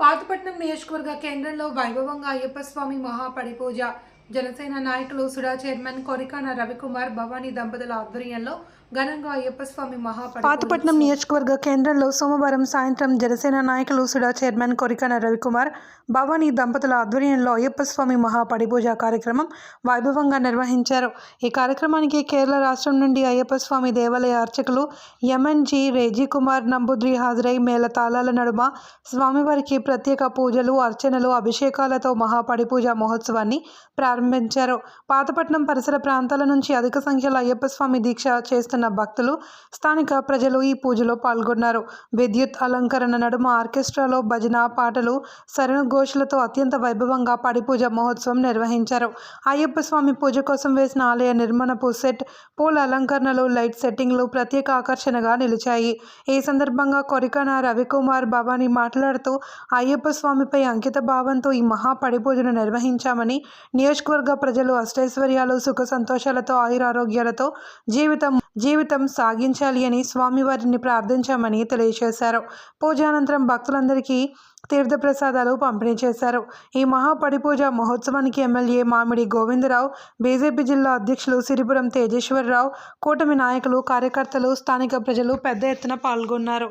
పాతపట్నం నియోజకవర్గ కేంద్రంలో వైభవంగా అయ్యప్ప స్వామి జనసేన నాయకులు సుడా చైర్మన్ కొరికాన రవికుమార్ భవానీ దంపతుల ఆధ్వర్యంలో ఘనంగా అయ్యప్ప స్వామి మహాపడి పాతపట్నం నియోజకవర్గ కేంద్రంలో సోమవారం సాయంత్రం జనసేన నాయకులు సుడా చైర్మన్ కొరికన రవికుమార్ భవానీ దంపతుల ఆధ్వర్యంలో అయ్యప్ప స్వామి మహాపడిపూజ కార్యక్రమం వైభవంగా నిర్వహించారు. ఈ కార్యక్రమానికి కేరళ రాష్ట్రం నుండి అయ్యప్ప స్వామి దేవాలయ అర్చకులు ఎంఎన్జి రేజీ కుమార్ నంబుద్రి హాజరై మేళతాళాల నడుమ స్వామివారికి ప్రత్యేక పూజలు అర్చనలు అభిషేకాలతో మహాపడి పూజ మహోత్సవాన్ని ప్రారంభించారు. పాతపట్నం పరిసర ప్రాంతాల నుంచి అధిక సంఖ్యలో అయ్యప్ప స్వామి దీక్ష చేస్తున్న భక్తులు స్థానిక ప్రజలు ఈ పూజలో పాల్గొన్నారు. విద్యుత్ అలంకరణ నడుమ ఆర్కెస్ట్రాలో భజన పాటలు సరణ ఘోషలతో అత్యంత వైభవంగా పడిపూజ మహోత్సవం నిర్వహించారు. అయ్యప్ప స్వామి పూజ కోసం వేసిన ఆలయ నిర్మాణపు సెట్ పూల అలంకరణలు లైట్ సెట్టింగ్లు ప్రత్యేక ఆకర్షణగా నిలిచాయి. ఈ సందర్భంగా కొరికాన రవికుమార్ భవానీ మాట్లాడుతూ అయ్యప్ప స్వామిపై అంకిత భావంతో ఈ మహా పడిపూజను నిర్వహించామని నియోజకవర్గ ప్రజలు అష్టైశ్వర్యాలు సుఖ సంతోషాలతో ఆయురారోగ్యాలతో జీవితం జీవితం సాగించాలి అని స్వామివారిని ప్రార్థించామని తెలియజేశారు. పూజానంతరం భక్తులందరికీ తీర్థప్రసాదాలు పంపిణీ చేశారు. ఈ మహాపడిపూజ మహోత్సవానికి ఎమ్మెల్యే మామిడి గోవిందరావు బీజేపీ జిల్లా అధ్యక్షులు సిరిపురం తేజేశ్వరరావు కూటమి నాయకులు కార్యకర్తలు స్థానిక ప్రజలు పెద్ద ఎత్తున పాల్గొన్నారు.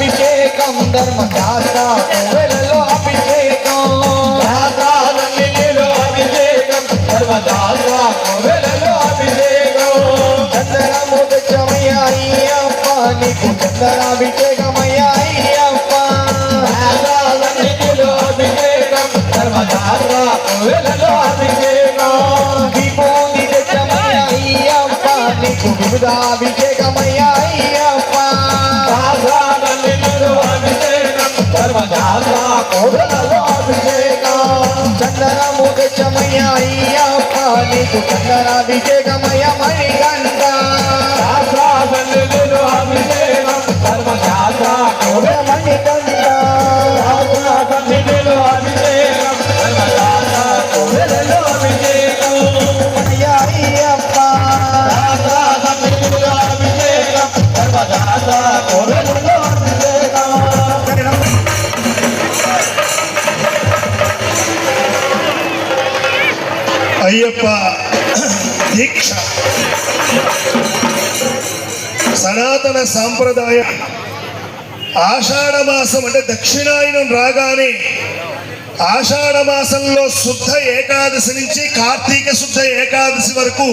అభిషేకం ధర్మశాస్త్ర కోవెలలో అభిషేకం. శాస్త్ర సన్నిధిలో అభిషేకం ధర్మశాస్త్ర కోవెలలో అభిషేకం. చందనము తెచ్చమయ్య అయ్యప్ప నీకు చందనాభిషేకమయ్య అయ్యప్ప శాస్త్ర సన్నిధిలో అభిషేకం ధర్మశాస్త్ర కోవెలలో అభిషేకం. దీపోని తెచ్చమయ్య అయ్యప్ప నీకు వివిధాభిషేకమయ్య తెచ్చమయ్య అయ్యప్ప నీకు చందనాభిషేకమయ్య మణికంఠ. అయ్యప్ప దీక్ష. సనాతన సాంప్రదాయ ఆషాఢ మాసం అంటే దక్షిణాయనం రాగానే ఆషాఢ మాసంలో శుద్ధ ఏకాదశి నుంచి కార్తీక శుద్ధ ఏకాదశి వరకు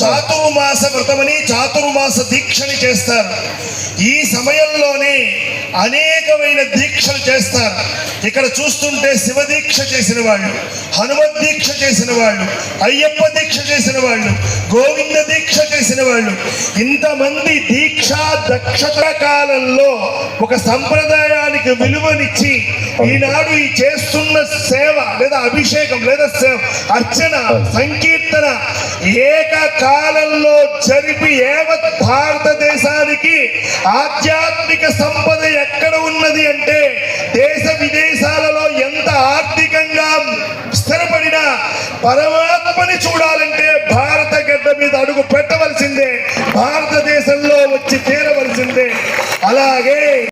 చాతుర్మాస వ్రతమని చాతుర్మాస దీక్షని చేస్తారు. ఈ సమయంలోనే అనేకమైన దీక్షలు చేస్తారు. ఇక్కడ చూస్తుంటే శివ దీక్ష చేసిన వాళ్ళు హనుమత్ దీక్ష చేసిన వాళ్ళు అయ్యప్ప దీక్ష చేసిన వాళ్ళు గోవింద దీక్ష చేసిన వాళ్ళు. ఇంతమంది దీక్షా దక్షత కాలంలో ఒక సంప్రదాయానికి విలువనిచ్చి ఈనాడు ఈ చేస్తున్న సేవ లేదా అభిషేకం లేదా సేవ అర్చన సంకీర్తన ఏకకాలంలో జరిపి యావత్ భారతదేశానికి ఆధ్యాత్మిక సంపద ఎక్కడ ఉన్నది అంటే దేశ విదేశాలలో ఎంత ఆర్థికంగా స్థిరపడిన పరమాత్మని చూడాలంటే భారత గడ్డ మీద అడుగు పెట్టవలసిందే. భారతదేశంలో వచ్చి తీరవలసిందే అలాగే